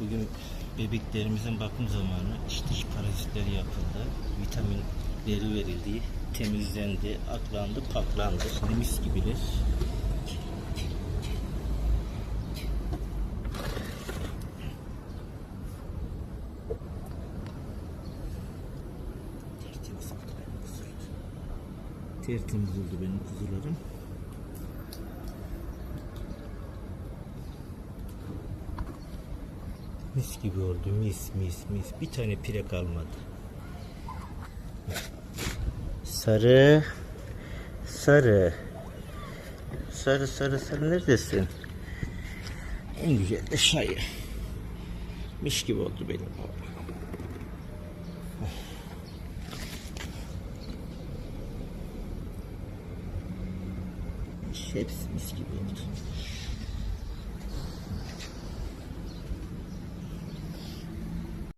Bugün bebeklerimizin bakım zamanı. İşte diş parazitleri yapıldı. Vitaminleri verildi. Temizlendi, aklandı, paklandı. Şimdi mis gibiler. Tertemiz oldu benim kuzularım. Tertemiz oldu benim kuzularım. Mis gibi oldu mis mis mis. Bir tane pire kalmadı. Sarı. Sarı. Sarı sarı sarı neredesin? En güzel de şayı. Mis gibi oldu benim. Hepsi mis gibi oldu.